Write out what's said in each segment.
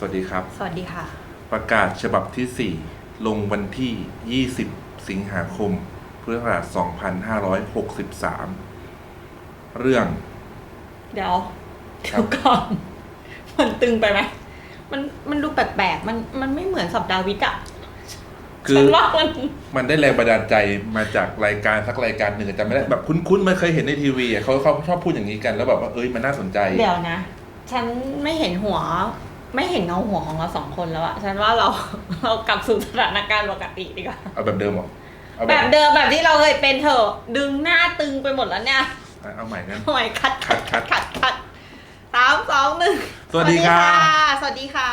สวัสดีครับ สวัสดีค่ะ ประกาศฉบับที่ 4 ลงวันที่ 20 สิงหาคม พุทธศักราช2563 เรื่อง เดี๋ยวเดี๋ยวก่อนมันตึงไปไหมมันมันดูแปลกๆมันมันไม่เหมือนสัปดาห์วิกอะคือฉันว่ามันมันได้แรงบันดาลใจมาจากรายการสักรายการหนึ่งแต่ไม่ได้แบบคุ้นๆไม่เคยเห็นในทีวีอะเขาเขาชอบพูดอย่างนี้กันแล้วแบบว่าเอ้ยมันน่าสนใจ เดี๋ยวนะ ฉันไม่เห็นหัว ไม่เห็นเงาหัวของเราสองคนแล้วอะฉันว่าเราเรากลับสู่สถานการณ์ปกติดีกว่าเอาแบบเดิมเหรอเอาแบบเดิมแบบที่เราเคยเป็นเถอะ ดึงหน้าตึงไปหมดแล้วเนี่ย อะเอาใหม่งั้นหน่อยคัดคัดคัดคัดคัดสามสองหนึ่งสวัสดีค่ะ สวัสดีค่ะ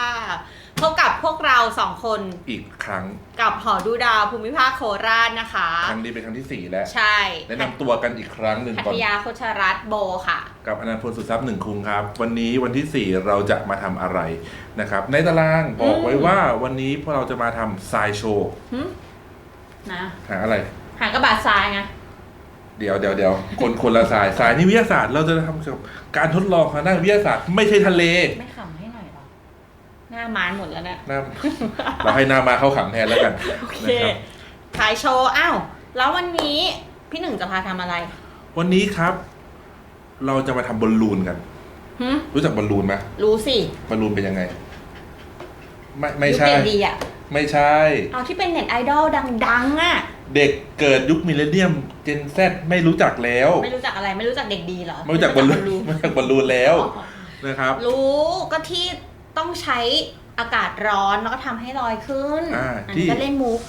พบกับพวกเราสองคนอีกครั้งกับหอดูดาวภูมิภาคโคราชนะคะ ครั้งนี้เป็นครั้งที่สี่แล้วใช่แนะนำตัวกันอีกครั้งหนึ่งพัก่อนทยาโคชรัตน์โบค่ะ กับอนันต์พลสุทรัพย์หนึ่งคุงครับ วันนี้วันที่4เราจะมาทำอะไรนะครับ ในตารางบอกไว้ว่าวันนี้พวกเราจะมาทำทรายโชว์หึนะหาอะไร หางกระบาดทรายไง เดี๋ยวเดี๋ยวเดี๋ยวคนคนละสายสายนี่วิทยาศาสตร์เราจะทำเกี่ยวกับการทดลองทางด้านวิทยาศาสตร์ไม่ใช่ทะเล ไม่ขำให้ หน่อยหรอหน้ามานหมดแล้วเนี่ยหน้าเราให้หนามาเข้าขำแทนแล้วกันโอเคนะครับถ่ายโชว์อ้าวแล้ววันนี้พี่หนึ่งจะพาทำอะไร วันนี้ครับ เราจะมาทำบอลลูนกันหึรู้จักบอลลูนไหมรู้สิบอลลูนเป็นยังไง ไม่ไม่ใช่ยุคเด็กดีอะไม่ใช่เอาที่เป็นเน็ตไอดอลดัง ๆ อะ เด็กเกิดยุคมิเลเนียมเจนแซไม่รู้จักแล้ว ไม่รู้จักอะไรไม่รู้จักเด็กดีเหรอ ไม่รู้จักบอลลูนไม่ไม่รู้จักบอลลูนแล้วอ๋อนะครับ รู้ก็ที่ ต้องใช้อากาศร้อนแล้วก็ทำให้ลอยขึ้นอ่าอันที่ นี้ก็เล่นมุก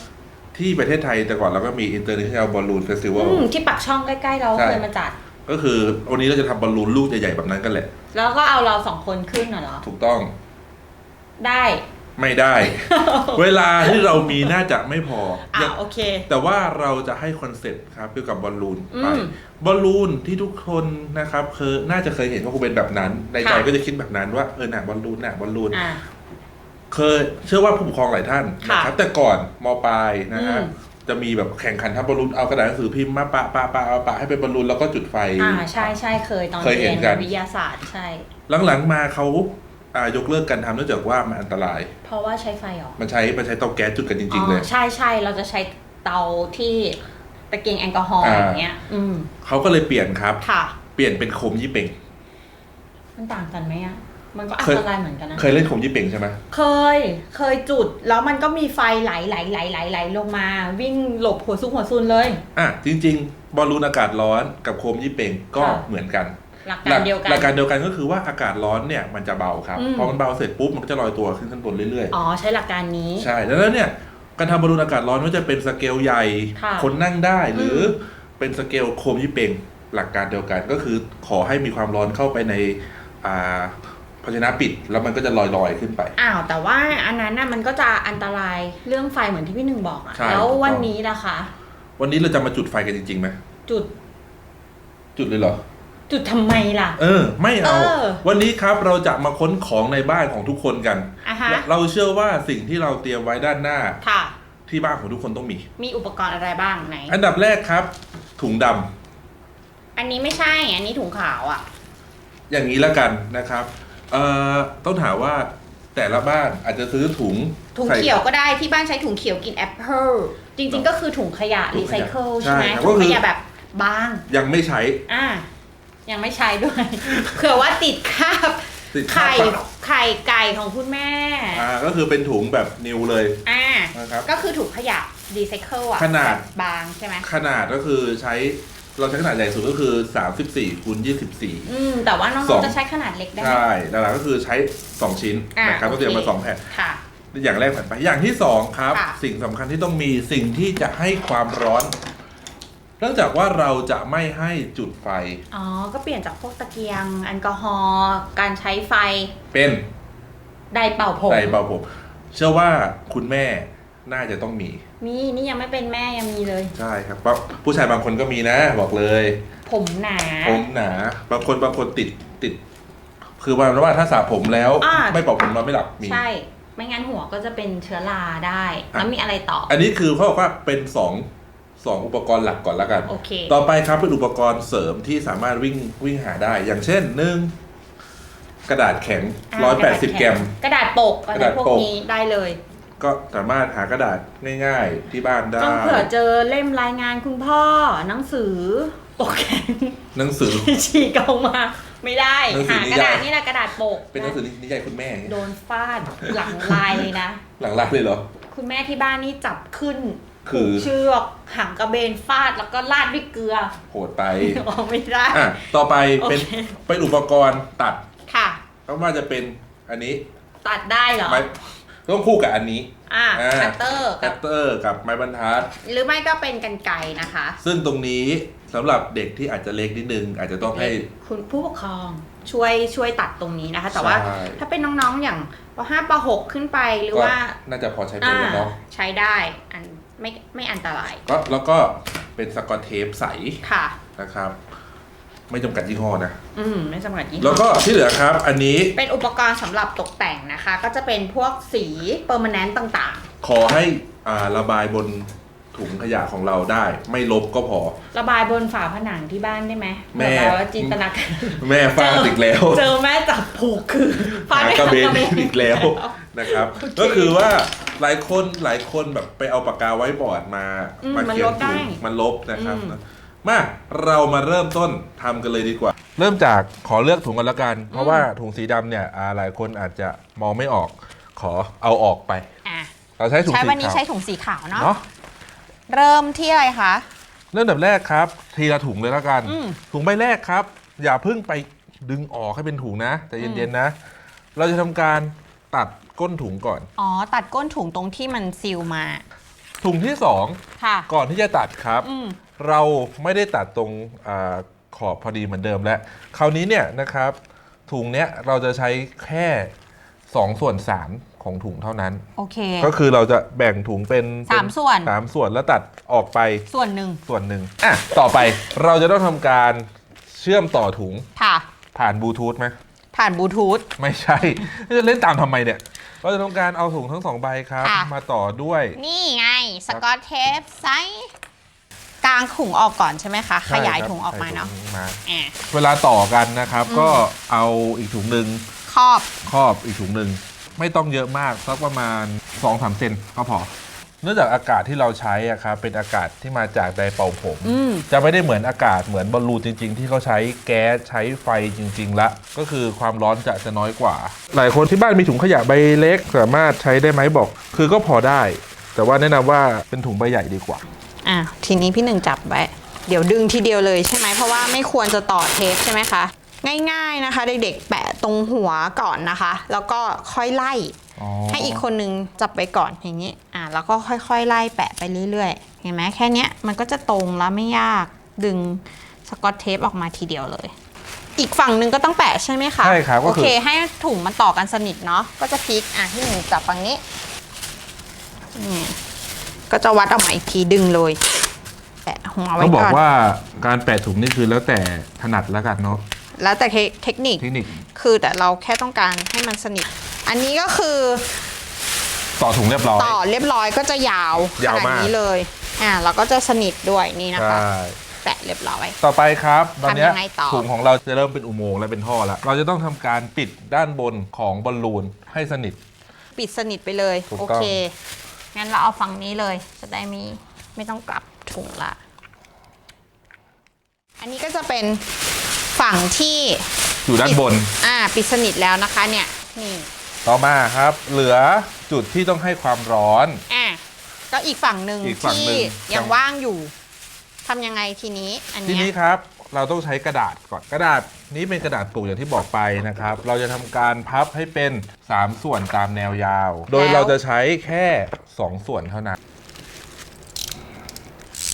ที่ประเทศไทยแต่ก่อนเราก็มี International Balloon อื Festival มที่ปักช่องใกล้ๆเราใช่ เคยมาจัด ก็คือวันนี้เราจะทำบอลลูนลูกใหญ่ๆแบบนั้นกันแหละ แล้วก็เอาเราสองคนขึ้นน่ะเหรอ ถูกต้อง ได้ ไม่ได้ เวลาที่เรามีน่าจะไม่พออะยังโอเค แต่ว่าเราจะให้คอนเซ็ปต์ครับเกี่ยวกับบอลลูนไปอืมบอลลูนที่ทุกคนนะครับเคยน่าจะเคยเห็นว่าคงเป็นแบบนั้น ในใจค่ะก็จะคิดแบบนั้นว่าเออหนักบอลลูนหนักบอลลูนอะเคยเชื่อว่าผู้ปกครองหลายท่านค่ะนะครับ แต่ก่อนมปลายนะฮะอืมจะมีแบบแข่งขันทำบอลลูนเอากระดาษหนังสือพิมพ์มาปะปะปะเอาปะให้เป็นบอลลูนแล้วก็จุดไฟ อ่าใช่ใช่เคยตอนเคยเห็เรียนนกันวิทยาศาสตร์ใช่ หลังๆมาเขาอ่า ยกเลิกการทำเนื่องจากว่ามันอันตราย เพราะว่าใช้ไฟเหรอมันใช้มันใช้เตาแก๊สจุดกันจริง ๆ เลยอ๋อใช่ใช่เราจะใช้เตาที่ตะเกียงแอลกอฮอล์อ่าอย่างเงี้ย อืมเขาก็เลยเปลี่ยนครับ ค่ะ เปลี่ยนเป็นโคมยี่เป่ง มันต่างกันไหมอะ มันก็อันเคยตรายเหมือนกันนะเคยเล่นโคมยี่เป่งใช่ไหมเคย เคยจุดแล้วมันก็มีไฟไหลไหลไหลไหลไหลลงมา วิ่งหลบหัวซุกหัวซุนเลย อะจริง ๆ บอลลูนอากาศร้อนกับโคมยี่เป่งก็ค่ะเหมือนกัน หลักการเดียวกันหลักการเดียวกันก็คือว่าอากาศร้อนเนี่ยมันจะเบาครับอืมพอมันเบาเสร็จปุ๊บมันก็จะลอยตัวขึ้นข้างบนเรื่อยอ๋อใช้หลักการนี้ๆใช่ดังนั้นเนี่ยการทำบอลลูนอากาศร้อนไม่ว่าจะเป็นสเกลใหญ่ค่ะคนนั่งได้หรืออมเป็นสเกลโคมยี่เป่งหลักการเดียวกันก็คือขอให้มีความร้อนเข้าไปในอ่าภาชนะปิดแล้วมันก็จะลอยๆขึ้นไป อ้าวแต่ว่าอันนั้นน่ะมันก็จะอันตรายเรื่องไฟเหมือนที่พี่หนึ่งบอกอะใช่แล้วถูกต้องวันนี้นะคะ วันนี้เราจะมาจุดไฟกันจริงๆไหมจุด จุดเลยเหรอ จุดทำไมล่ะ เออ ไม่เอา เออวันนี้ครับเราจะมาค้นของในบ้านของทุกคนกัน อะฮะ เราเชื่อว่าสิ่งที่เราเตรียมไว้ด้านหน้าค่ะ ที่บ้านของทุกคนต้องมี มีอุปกรณ์อะไรบ้างไหน อันดับแรกครับ ถุงดำอันนี้ไม่ใช่ อันนี้ถุงขาวอะ อย่างนี้แล้วกันนะครับเอ่อต้องถามว่าแต่ละบ้านอาจจะซื้อถุงถุงใส่ เขียวก็ได้ที่บ้านใช้ถุงเขียวกินแอปเปิลจริง ๆ ก็คือถุงขยะถุรีงขยะไซเคิลใช่ใช่ไหมครับถุงก็คืขอยะแบบบาง ยังไม่ใช้ อ่า ยังไม่ใช้ด้วย เผื่อว่าติดคราบติดคราไข่บไข่ไก่ของคุณแม่ อ่าก็คือเป็นถุงแบบนิวเลยอ่า นะครับ ก็คือถุงขยะรีไซเคิลอะขนาด แบบบางใช่ไหมขนาดก็คือใช้เราใช้ขนาดใหญ่สุดก็คือ 34คูณ24 อืม แต่ว่าน้สอองง ๆจะใช้ขนาดเล็กได้ไหมใช่หลักๆก็คือใช้ 2 ชิ้นอ่านะครับโอก็เคเตรียมมา2แผ่นค่ะ อย่างแรกผ่านไปอย่างที่ 2 ครับ ค่ะ สิ่งสำคัญที่ต้องมีสิ่งที่จะให้ความร้อน เนื่องจากว่าเราจะไม่ให้จุดไฟ อ๋อ ก็เปลี่ยนจากพวกตะเกียงแอลกอฮอล์การใช้ไฟเป็นไดร์เป่าผมไดร์เป่าผม เชื่อว่าคุณแม่น่าจะต้องมี มีนี่ยังไม่เป็นแม่ยังมีเลย ใช่ครับเพราะผู้ชายบางคนก็มีนะ บอกเลย ผมหนาผมหนาบางคนบางคนติดติด คือว่าว่าถ้าสระผมแล้วอ่าไม่เป่าผมนอนไม่หลับมีใช่ไม่งั้นหัวก็จะเป็นเชื้อราได้อะแล้วมีอะไรต่อ อันนี้คือเขาบอกว่าเป็นสอง สองอุปกรณ์หลักก่อนแล้วกัน โอเค ต่อไปครับเป็นอุปกรณ์เสริมที่สามารถวิ่งวิ่งหาได้ อย่างเช่นหนึ่งกระดาษแข็ง อ่าร้อยกแประดดาษสิบข็งแกรม กระดาษปกอะไรกระดาษพวกปก นี้ได้เลยก็สามารถหากระดาษง่ายๆที่บ้านได้ ต้องเผื่อเจอเล่มรายงานคุณพ่อหนังสือปกแข็ง หนังสือ ฉีกออกมา ไม่ได้หนังสือหานิกระยาย ดาษนี่แหละกระดาษปกเป็นหนังสือนิยายคุณแม่อย่างเงี้ยโดนฟาดหลังลายเลยนะ หลังรักเลยเหรอ คุณแม่ที่บ้านนี่จับขึ้นคือ ผูกเชือกหางกระเบนฟาดแล้วก็ลาดด้วยเกลือ โหดไปออกไม่ได้ อะต่อไปเป็นโอเค เป็นอุปกรณ์ตัดค่ะ ก็ว่าจะเป็นอันนี้ตัดได้เหรอ ไม้ต้องคู่กับอันนี้ อ่าอ่า คัตเตอร์คักับตเตอร์กับไม้บรรทัด หรือไม่ก็เป็นกันไกรนะคะ ซึ่งตรงนี้สำหรับเด็กที่อาจจะเล็กนิดนึง อาจจะต้องให้ คุณผู้ปกครองช่วยช่วยตัดตรงนี้นะคะ แต่ว่าใช่ ถ้าเป็นน้องๆอย่างป .5 ป .6 ขึ้นไปหรือก็ว่าน่าจะพอใช้เป็นอ่าแล้วเนาะ ใช้ได้อัน ไม่ไม่อันตราย ก็แล้วก็เป็นสกอตเทปใสค่ะ นะครับ ไม่จำกัดยี่ห้อนะ อืมไม่จำกัดยี่ห้อ แล้วก็ที่เหลือครับ อันนี้เป็นอุปกรณ์สำหรับตกแต่งนะคะ ก็จะเป็นพวกสีเปอร์ม n น n ต์ต่างขอให้อ่าระบายบนถุงขยะของเราได้ ไม่ลบก็พอ ๆ ระบายบนฝาผนังที่บ้านได้ไหมแม่เดี๋ยวเราจินตนาการ แม่ฟาดอีกแล้วเจอแม่จับผูกคือฟาดหาไม่กระเบนทันอีกแล้วนะครับโอเคก็คือว่า หลายคนหลายคนแบบไปเอาปากกาไว้บอร์ดมาอืมมามันเขียลนบได้ถุงมันลบนะครับอืม มาเรามาเริ่มต้นทำกันเลยดีกว่า เริ่มจากขอเลือกถุงกันละกัน เพราะว่าถุงสีดำเนี่ยอ่าหลายคนอาจจะมองไม่ออกขอเอาออกไป อะเราใช้ถุงใช้สีวันนี้ขาวใช้ถุงสีขาวเนาะเนาะเริ่มที่อะไรคะ เริ่มแบบแรกครับ ทีละถุงเลยละกัน อืม ถุงใบแรกครับ อย่าเพิ่งไปดึงออกให้เป็นถุงนะแต่เย็นๆนะ เราจะทำการตัด ก้นถุงก่อน อ๋อ ตัดก้นถุงตรงที่มันซีลมา ถุงที่สองค่ะ ก่อนที่จะตัดครับ อืม เราไม่ได้ตัดตรงอาขอบพอดีเหมือนเดิมแล้ว คราวนี้เนี่ยนะครับ ถุงเนี้ยเราจะใช้แค่ 2 ส่วน 3 ของถุงเท่านั้น โอเค ก็คือเราจะแบ่งถุงเป็นสามส่วน สามส่วนแล้วตัดออกไปส่วนหนึ่งส่วนหนึ่งอะต่อไปเราจะต้องทำการเชื่อมต่อถุงค่ะ ผ่านบลูทูธไหมผ่านบลูทูธไม่ใช่ จะเล่นตามทำไมเนี่ย เราจะทำการเอาถุงทั้งสองใบครับ ค่ะ มาต่อด้วย นี่ไง สกอตเทปไซส์กลางถุงออกก่อนใช่ไหมคะ ขยายใช่ครับถุงออกมาเนาะใส่ถุงมาอะ เวลาต่อกันนะครับ อืม ก็เอาอีกถุงหนึ่งครอบ ครอบอีกถุงหนึ่ง ไม่ต้องเยอะมาก สักประมาณ2-3เซนก็พอ เนื่องจากอากาศที่เราใช้อะครับเป็นอากาศที่มาจากไดร์เป่าผม อืม จะไม่ได้เหมือนอากาศเหมือนบอลลูนจริง ๆ ที่เขาใช้แก๊สใช้ไฟจริง ๆ ละ ก็คือความร้อนจะจะน้อยกว่า หลายคนที่บ้านมีถุงขยะใบเล็ก สามารถใช้ได้ไหมบอก คือก็พอได้ แต่ว่าแนะนำว่าเป็นถุงใบใหญ่ดีกว่า อะทีนี้พี่หนึ่งจับไว้เดี๋ยวดึงทีเดียวเลยใช่ไหมเพราะว่าไม่ควรจะต่อเทปใช่ไหมคะ ง่าย ๆนะคะ เด็กๆแปะตรงหัวก่อนนะคะ แล้วก็ค่อยไล่อ๋อ ให้อีกคนนึงจับไปก่อนอย่างนี้อะแล้วก็ค่อยๆ ไล่แปะไปเรื่อยๆ เห็นไหมแค่เนี้ยมันก็จะตรงแล้วไม่ยากดึงสกอตเทปออกมาทีเดียวเลย อีกฝั่งหนึ่งก็ต้องแปะใช่ไหมคะใช่ครับก็โอคือเค ให้ถุงมันต่อกันสนิทเนาะก็จะพลิกอะที่หนึ่งจับฝั่งนี้นี่ก็จะวัดออกมาอีกทีดึงเลยแปะหัวไว้ต้องบอก่กอนว่าการแปะถุงนี่คือแล้วแต่ถนัดแล้วกันเนาะแล้วแต่เทเทคนิคเทคนิค คือแต่เราแค่ต้องการให้มันสนิท อันนี้ก็คือต่อถุงเรียบร้อย ต่อเรียบร้อยก็จะยาวยาวขนาดมาก นี้เลย อ่าแล้วก็จะสนิทด้วยนี่นะใช่คะแปะเรียบร้อย ต่อไปครับตอนเนี้ยทำยังไงต่อ ถุงของเราจะเริ่มเป็นอุโมงค์และเป็นท่อแล้ว เราจะต้องทำการปิดด้านบนของบอลลูนให้สนิท ปิดสนิทไปเลย ถูกโอต้อง เค งั้นเราเอาฝั่งนี้เลย จะได้มีไม่ต้องกลับถุงละ อันนี้ก็จะเป็นฝั่งที่อยู่ด้านบน อ่า ปิดสนิทแล้วนะคะเนี่ย นี่ ต่อมาครับ เหลือจุดที่ต้องให้ความร้อน อะก็อีกฝั่งหนึ่งอีกฝั่งที่หนึ่ง ยังว่างอยู่ทำยังไงทีนี้ อันทีเนี้ยนี้ครับ เราต้องใช้กระดาษก่อนกระดาษนี้เป็นกระดาษปลูกอย่างที่บอกไปนะครับ เราจะทำการพับให้เป็น 3 ส่วนตามแนวยาว โดยเราจะใช้แค่ 2 ส่วนเท่านั้น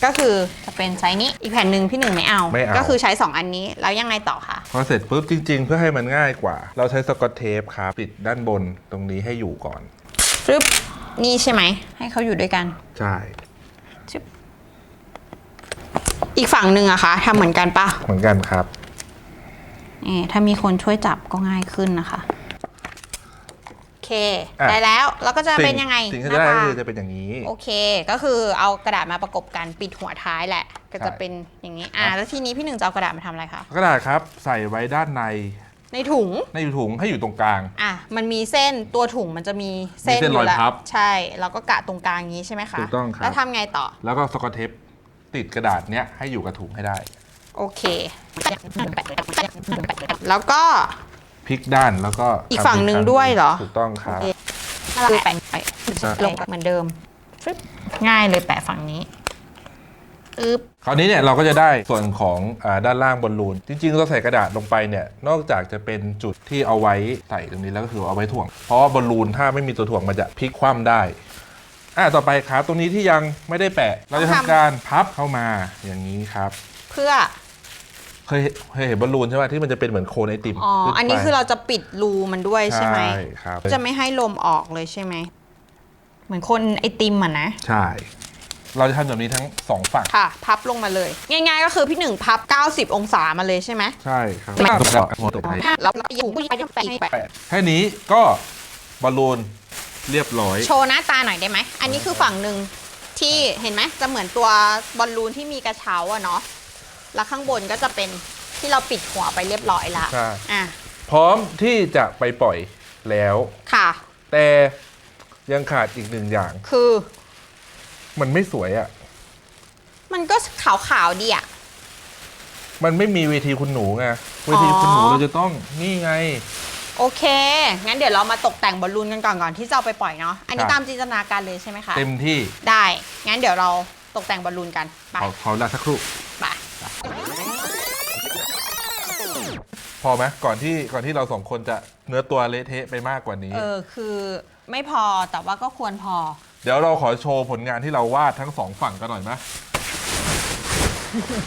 ก็คือจะเป็นไซส์นี้อีกแผ่นหนึ่งพี่หนึ่งไม่เอา ไม่เอา ก็คือใช้2อันนี้แล้วยังไงต่อคะ พอเสร็จปุ๊บจริง ๆ เพื่อให้มันง่ายกว่า เราใช้สกอตเทปครับปิดด้านบนตรงนี้ให้อยู่ก่อน ปึ๊บนี่ใช่ไหม ให้เขาอยู่ด้วยกัน ใช่ชึบอีกฝั่งหนึ่งอะคะทำเหมือนกันปะเหมือนกันครับ นี่ถ้ามีคนช่วยจับก็ง่ายขึ้นนะคะโอเคอะ ได้แล้ว แล้วก็จะเป็นยังไงสิ่งที่หน้าได้ตาก็คือจะเป็นอย่างนี้ โอเค ก็คือเอากระดาษมาประกบกันปิดหัวท้ายแหละ ก็จะใช่เป็นอย่างนี้ อ่าแล้วทีนี้พี่หนึ่งจะเอากระดาษมาทำอะไรคะ กระดาษครับใส่ไว้ด้านในในถุง ในถุงให้อยู่ตรงกลาง อะ มันมีเส้นตัวถุงมันจะมีเส้นมีเส้นอยู่รอยแล้วพับใช่ เราก็กะตรงกลางอย่างนี้ใช่ไหมคะถูกต้องครับ แล้วทำไงต่อ แล้วก็สกอตเทปติดกระดาษเนี้ยให้อยู่กับถุงให้ได้ โอเค แล้วก็พ ลิกด้านแล้วก็อีกฝั่งหนึ่งด้วยเหรอ ถูกต้องครับคือแปะไปลงเหมือนเดิมฟึบง่ายเลยแปะฝั่งนี้อึ๊บคราวนี้เนี่ยเราก็จะได้ส่วนของอาด้านล่างบอลลูน จริงๆเราใส่กระดาษลงไปเนี่ยนอกจากจะเป็นจุดที่เอาไว้ใส่ตรงนี้แล้วก็คือเอาไว้ถ่วง เพราะว่าบอลลูนถ้าไม่มีตัวถ่วงมันจะพลิกคว่ำได้อ่าต่อไปครับตรงนี้ที่ยังไม่ได้แปะ เราจะทำการพับเข้ามาอย่างนี้ครับ เพื่อ เคยเคยเห็นบอลลูนใช่ไหมที่มันจะเป็นเหมือนโคนไอติมอ๋อ ขึ้ไป อันนี้คือเราจะปิดรูมันด้วยใช่ไหมครับ จะไม่ให้ลมออกเลยใช่ไหม เหมือนคนไอติมอะนะ ใช่ เราจะทำแบบนี้ทั้งสองฝั่ง ค่ะ พับลงมาเลย ง่ายๆก็คือพี่หนึ่งพับ 90 องศามาเลยใช่ไหมใช่ครับไม่ตกไปแล้วเราอยู่ผู้ชายจะแปะแปะแปะแค่นี้ก็บอลลูนเรียบร้อย โชว์หน้าตาหน่อยได้ไหม อันนี้คือฝั่งหนึ่งที่เห็นไหมจะเหมือนตัวบอลลูนที่มีกระเช้าอะเนาะ แล้วข้างบนก็จะเป็นที่เราปิดหัวไปเรียบร้อยละใช่ อะพร้อมที่จะไปปล่อยแล้ว ค่ะ แต่ยังขาดอีกหนึ่งอย่าง คือมันไม่สวยอะ่ะ มันก็ขาวๆดีอะมันไม่มีเวทีคุณหนูไงเวทีคุณหนูอ๋อ เราจะต้องนี่ไง โอเค งั้นเดี๋ยวเรามาตกแต่งบอลลูนกันก่อนก่อนที่จะเอาไปปล่อยเนาะ อันนี้ครับ ตามจินตนาการเลยใช่ไหมคะ เต็มที่ได้ งั้นเดี๋ยวเราตกแต่งบอลลูนกัน ไปขอขอเวลาสักครู่ ไป พอไหมก่อนที่ก่อนที่เราสองคนจะเนื้อตัวเละเทะไปมากกว่านี้ เออคือไม่พอแต่ว่าก็ควรพอ เดี๋ยวเราขอโชว์ผลงานที่เราวาดทั้งสองฝั่งกันหน่อยไหม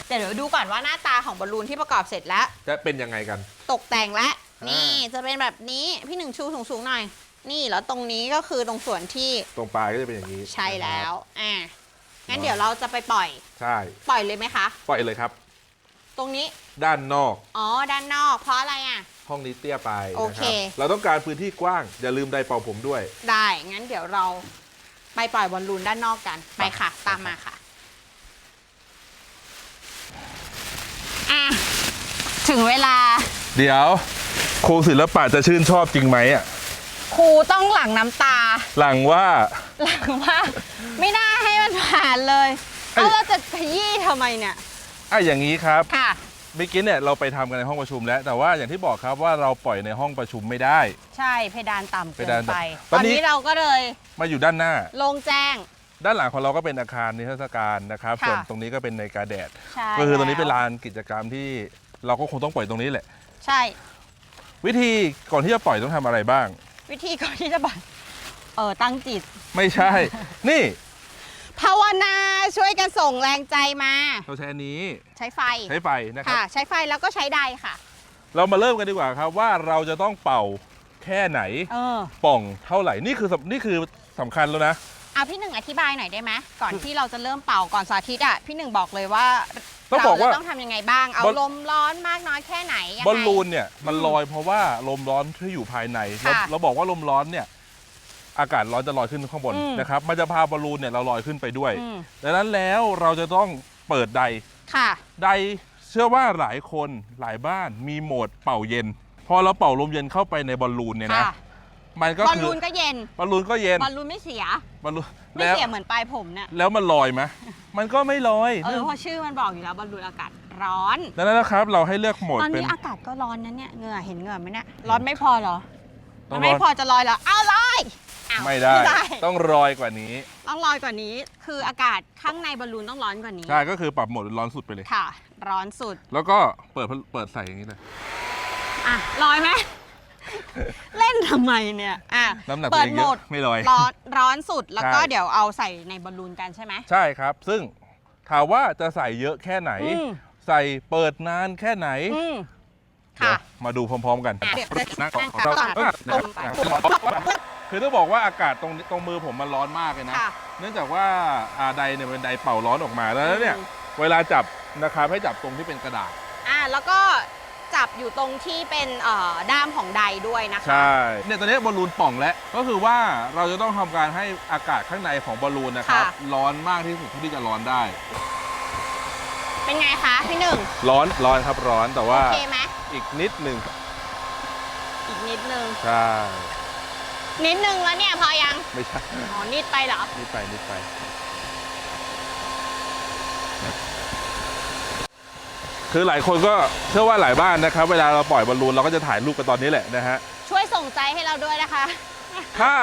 แต่เดี๋ยวดูก่อนว่าหน้าตาของบอลลูนที่ประกอบเสร็จแล้ว จะเป็นยังไงกัน ตกแต่งแล้วอ่านี่นี่จะเป็นแบบนี้พี่หนึ่งชูสูงๆหน่อย นี่แล้วตรงนี้ก็คือตรงส่วนที่ตรงปลายก็จะเป็นอย่างนี้ใช่แล้วนะครับอะงั้นเดี๋ยวเราจะไปปล่อย ใช่ ปล่อยเลยไหมคะ ปล่อยเลยครับ ตรงนี้ ด้านนอก อ๋อ ด้านนอก เพราะอะไรอะ ห้องนี้เตี้ยไปโอนะเค ครับเราต้องการพื้นที่กว้าง อย่าลืมไดร์เป่าผมด้วย ได้ งั้นเดี๋ยวเราไปปล่อยบอลลูนด้านนอกกัน ไปค่ะ ตามมาค่ะ อะ ถึงเวลา เดี๋ยวครูศิลปะจะชื่นชอบจริงไหมอะครูต้องหลั่งน้ำตา หลังว่า หลังว่า ไม่น่าให้มันผ่านเลย เอ้ยเอาเราจะขยี้ทำไมเนี่ย อะอย่างนี้ครับค่ะ เมื่อกี้เนี่ยเราไปทำกันในห้องประชุมแล้ว แต่ว่าอย่างที่บอกครับว่าเราปล่อยในห้องประชุมไม่ได้ ใช่เพดานต่ำเพเกินดานไปต่ำตตออนนนี้ นี้เราก็เลยมาอยู่ด้านหน้าลงแจ้ง ด้านหลังของเราก็เป็นอาคารนิทรรศการนะครับค่ะ ส่วนตรงนี้ก็เป็นในกาแดดใช่ก็คือตรงนี้เป็นแล้วลานกิจกรรมที่เราก็คงต้องปล่อยตรงนี้แหละ ใช่ วิธีก่อนที่จะปล่อยต้องทำอะไรบ้าง วิธีก่อนที่จะบัตเออตั้งจิตไม่ใช่ นี่ภาวนา ช่วยกันส่งแรงใจมา เราใช้อันนี้ใช้ไฟใช้ไฟนะครับ ค่ะ ใช้ไฟแล้วก็ใช้ไดค่ะ เรามาเริ่มกันดีกว่าครับว่าเราจะต้องเป่าแค่ไหน เออป่องเท่าไหร่นี่คือสำนี่คือสำคัญแล้วนะ เอาพี่หนึ่งอธิบายหน่อยได้ไหมก่อนที่เราจะเริ่มเป่าก่อนสาธิตอะพี่หนึ่งบอกเลยว่าต้องเราบอกว่าจะต้องทำยังไงบ้าง เอาบอลลมร้อนมากน้อยแค่ไหนยังไง บอลลูนเนี่ยมันลอยเพราะว่าลมร้อนที่อยู่ภายในเราค่ะ เราบอกว่าลมร้อนเนี่ย อากาศร้อนจะลอยขึ้นข้างบนอืมนะครับมันจะพาบอลลูนเนี่ยเราลอยขึ้นไปด้วย อืม ดังนั้นแล้วเราจะต้องเปิดไดค่ะไดเชื่อว่าหลายคนหลายบ้านมีโหมดเป่าเย็น พอเราเป่าลมเย็นเข้าไปในบอลลูนเนี่ยนะค่ะ มันก็บอลคืลูอนก็เย็น บอลลูนก็เย็นบอลลูนไม่เสีย บอลลูนไม่แล้วเสียเหมือนปลายผมเนี่ยแล้วมันลอยไหมมันก็ไม่ลอยเออเพราะชื่อมันบอกอยู่แล้วบอลลูนอากาศร้อน ดังนั้นนะครับเราให้เลือกโหมดตอนเป็น นี้อากาศก็ร้อนนะเนี่ยเหงื่อเห็นเหงื่อไหมเนี่ยร้อนไม่พอเหรอ ต้มัอนงไม่ร้อนพอจะลอยเหรอ เอาลอย อ้าวไม่ได้ไม่ได้ ต้องรอยกว่านี้ ต้องลอยกว่านี้ คืออากาศข้างในบอลลูนต้องร้อนกว่านี้ ใช่ก็คือปรับโหมดร้อนสุดไปเลย ค่ะ ร้อนสุด แล้วก็เปิดเปิดใส่อย่างนี้เลย อะลอยไหม เล่นทำไมเนี่ย อะน้ำหนักเปิตัวดเองโหเยมอะดไม่ลอย ร้อนร้อนสุดแล้วก็ใช่ เดี๋ยวเอาใส่ในบอลลูนกันใช่ไหม ใช่ครับ ซึ่งถามว่าจะใส่เยอะแค่ไหน อืม ใส่เปิดนานแค่ไหนอืมเดี๋ยค่ะวมาดูพร้อมๆกันอะเดี๋ยวนั่งก่อน นั่งก่อนเออ คือต้องบอกว่าอากาศตรงตรงมือผมมันร้อนมากเลยนะ ค่ะเนื่องจากว่าอาไดเนี่ยเป็นไดเป่าร้อนออกมาแล้วเนี่ยอืม เวลาจับนะครับให้จับตรงที่เป็นกระดาษ อะแล้วก็จับอยู่ตรงที่เป็นเอ่อด้ามของใดด้วยนะคะ ใช่ เนี่ยตอนนี้บอลลูนป่องแล้ว ก็คือว่าเราจะต้องทำการให้อากาศข้างในของบอลลูนนะครับ ค่ะ ร้อนมากที่สุดเท่าที่จะร้อนได้ เป็นไงคะพี่หนึ่งร้อนร้อนครับร้อนแต่ว่าโอเคไหมอีกนิดหนึ่งนอีกนิดนึง ใช่ นิดนึงแล้วเนี่ยพอยัง ไม่ใช่อ๋อ นิดไปเหรอนิดไปนิดไป คือหลายคนก็เชื่อว่าหลายบ้านนะครับ เวลาเราปล่อยบอลลูนเราก็จะถ่ายรูปกันตอนนี้แหละนะฮะ ช่วยส่งใจให้เราด้วยนะคะ ถ้า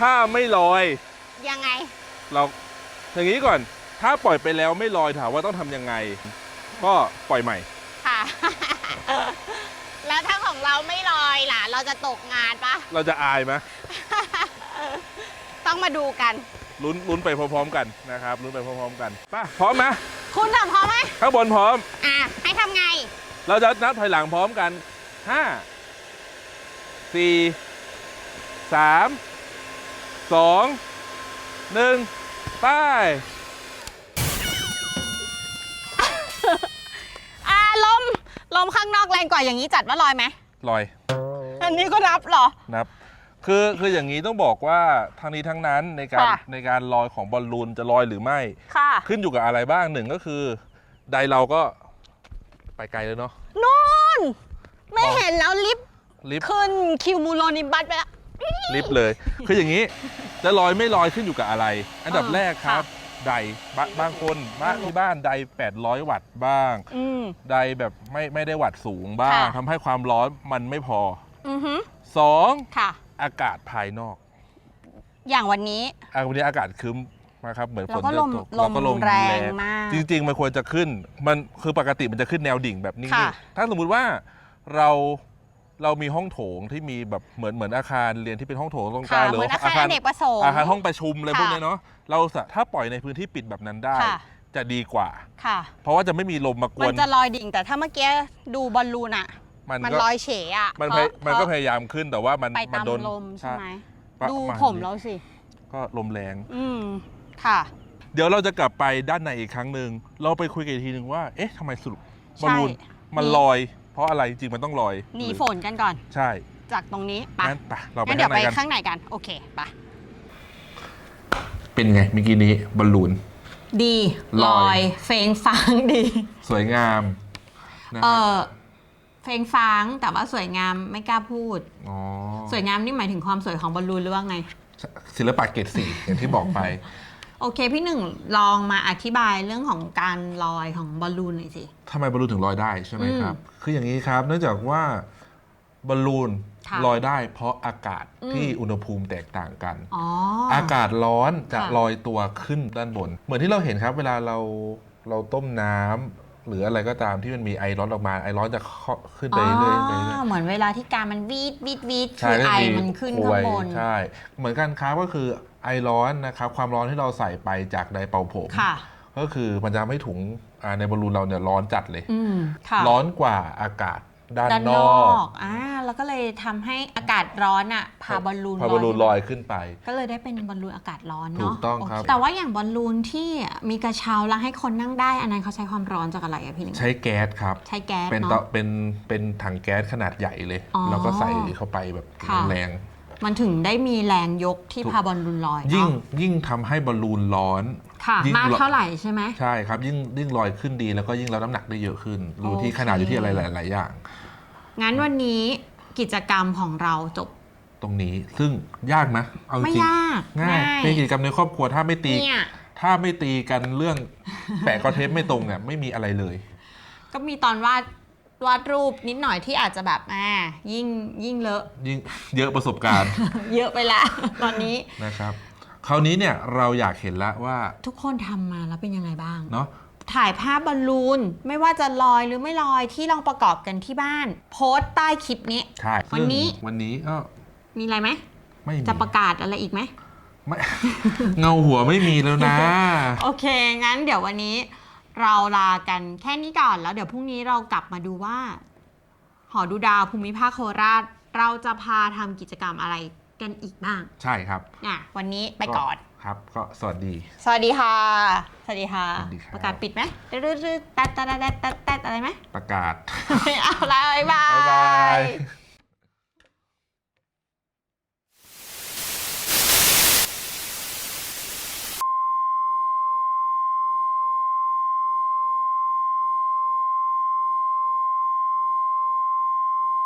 ถ้าไม่ลอย ยังไง เราอย่างนี้ก่อน ถ้าปล่อยไปแล้วไม่ลอยถามว่าต้องทำยังไง ก็ปล่อยใหม่ ค่ะแล้วถ้า ของเราไม่ลอยล่ะ เราจะตกงานปะ เราจะอายไหมต้องมาดูกัน ลุ้นลุ้นไปพร้อมๆกันนะครับลุ้นไปพร้อมๆกันป่ะพร้อมไหมคุณทำพร้อมไหมข้างบนพร้อม อะ ให้ทำไง เราจะนับถอยหลังพร้อมกัน5 4 3 2 1ไปอ่าลม ลมข้างนอกแรงกว่าอย่างนี้จัดว่าลอยไหม ลอยอันนี้ก็รับเหรอ นับ คือคืออย่างนี้ต้องบอกว่าทั้งนี้ทั้งนั้นในการค่ะ ในการลอยของบอลลูนจะลอยหรือไม่ ค่ะขึ้นอยู่กับอะไรบ้างหนึ่งก็คือ ใดเราก็ไปไกลแล้วเนาะนู่นไม่เห็นแล้วลิฟต์ลิฟต์ขึ้นคิวมูโรนิบัสไปแล้ว ลิฟต์เลย คืออย่างนี้ จะลอยไม่ลอยขึ้นอยู่กับอะไร อันดับอ่าแรกครับ ไดบะบางคนบ้านที่บ้านได800 วัตต์บ้าง อืมไดแบบไม่ไม่ได้วัตต์สูงบ้างค่ะ ทำให้ความร้อนมันไม่พออือฮึ 2. ค่ะ อากาศภายนอกอย่างวันนี้อะวันนี้อากาศครึ้มนะครับเหมือนฝแล้วนก็จะลมตกลแล้วมก็ลมแรงแรงมากจริง ๆ มันควรจะขึ้น มันคือปกติมันจะขึ้นแนวดิ่งแบบนิ่งค่ะ ๆถ้าสมมุติว่าเรา เรามีห้องโถงที่มีแบบเหมือนเหมือนอาคารเรียนที่เป็นห้องโถงตรงกค่ะลางหรืเหอมือนอาอาคารคารอเนกประสงค์อาคารห้องประชุมอะไรค่ะพวกเนี้ยเนาะเราสะถ้าปล่อยในพื้นที่ปิดแบบนั้นได้ ค่ะ จะดีกว่า ค่ะ เพราะว่าจะไม่มีลมมากมัวนนจะลอยดิ่งแต่ถ้าเมื่อกี้ดูบอลลูนอะมันมันก็ลอยเฉยอะมันเพพยราะมันก็เพพราะยายามขึ้นแต่ว่ามันไปมัตามโดนลมใช่ไหมประดูมาณผมนี้เราสิ ก็ลมแรง อืม ค่ะ เดี๋ยวเราจะกลับไปด้านในอีกครั้งหนึ่งเราไปคุยกันอีกทีหนึ่งว่า เอ๊ะทำไมสรุปบอลลูนใช่ มันลอย เพราะอะไรจริงๆมันต้องลอยหนีรือฝนกันก่อน ใช่จากตรงนี้ไปงั้นไปเราไปงั้นเดี๋ยวข้างไปในกันข้างในกัน โอเคไปเป็นไงเมื่อกี้นี้บอลลูน ดีลลออย ยเฟงฟางดี สวยงามนะเอครับอเฟงฟางแต่ว่าสวยงามไม่กล้าพูด อ๋อสวยงามนี่หมายถึงความสวยของบอลลูนหรือว่าไง ศิลปะเกรดสี่อย่างที่บอกไป โอเคพี่หนึ่งลองมาอธิบายเรื่องของการลอยของบอลลูนหน่อยสิ ทำไมบอลลูนถึงลอยได้ใช่ไหมอืมครับ คืออย่างนี้ครับ เนื่องจากว่าบอลลูนค่ะลอยได้ เพราะอากาศอืม ที่อุณหภูมิแตกต่างกัน อ๋ออากาศร้อนจะค่ะลอยตัวขึ้นด้านบน เหมือนที่เราเห็นครับ เวลาเราเราต้มน้ำหรืออะไรก็ตามที่มันมีไอร้อนออกมาไอร้อนจะเคาะขึ้นไปเรื่อยๆไปเรื่อย เหมือนเวลาที่การมันวีดวีดวีดๆคือก็ไอจะมันขึ้นกลข้าวยงบน ใช่ เหมือนกันครับก็คือ ไอร้อนนะครับความร้อนที่เราใส่ไปจากไดร์เป่าผมค่ะ ก็คือมันจะทำให้ถุงอ่าในบอลลูนเราเนี่ยร้อนจัดเลย อืมค่ะร้อนกว่าอากาศด้านด้านนนออก กอ่าแล้วก็เลยทำให้อากาศร้อนอะพาบอลลูนพาบอลลูนลอยขึ้นไป ก็เลยได้เป็นบอลลูนอากาศร้อนถูเนาะกต้องครับโแต่ว่าอย่างบอลลูนที่มีกระเช้าแล้วให้คนนั่งได้อันนั้นเขาใช้ความร้อนจากอะไรอะพี่หนึ่งใช้แก๊สครับ ใช้แก๊สเป็นเนาะเตาเป็นเป็นถังแก๊สขนาดใหญ่เลย อ๋อแล้วก็ใส่เข้าไปแบบค่ะ แรง มันถึงได้มีแรงยกที่ถูกพาบอลลูนลอยยิ่งเนาะยิ่งทำให้บอลลูนร้อน ค่ะ ยิ่ง มากร้อนเท่าไหร่ใช่ไหม ใช่ครับ ยิ่งยิ่งลอยขึ้นดีแล้วก็ยิ่งรับน้ำหนักได้เยอะขึ้นดูที่โอเค ขนาดอยู่ที่อะไรหลาย ๆ อย่าง งั้นวันนี้กิจกรรมของเราจบ ตรงนี้ซึ่งยากไหมเอาจไม่ริงยากง่ายเป็นกิจกรรมในครอบครัวถ้าไม่ตี เนี่ย ถ้าไม่ตีกันเรื่อง แปะกอเทปไม่ตรงเนี่ยไม่มีอะไรเลย ก็มีตอนวาด วาดรูปนิดหน่อยที่อาจจะแบบอ่ายิ่งยิ่งเลอะยิ่งเยอะประสบการณ์ เยอะไปละตอนนี้นะครับคราวนี้เนี่ยเราอยากเห็นละว่าทุกคนทำมาแล้วเป็นยังไงบ้างเนาะถ่ายภาพบอลลูนไม่ว่าจะลอยหรือไม่ลอยที่ลองประกอบกันที่บ้าน โพสต์ใต้คลิปนี้ใช่วันนี้ซึ่งวันนี้ก็มีอะไรไหมไม่มีจะประกาศอะไรอีกไหมไม่เงาหัวไม่มีแล้วนะ โอเค งั้นเดี๋ยววันนี้ เราลากันแค่นี้ก่อนแล้วเดี๋ยวพรุ่งนี้เรากลับมาดูว่า หอดูดาวภูมิภาคโคราช เราจะพาทำกิจกรรมอะไรกันอีกบ้างใช่ครับอะวันนี้ไปก่อน ครับก็สวัสดี สวัสดีค่ะ สวัสดีค่ะ สวัสดีครับ ประกาศปิดไหมตืดๆๆแต๊ดๆๆๆๆอะไรไหมประกาศไม่เอาละบ๊ายบาบ๊ายบายย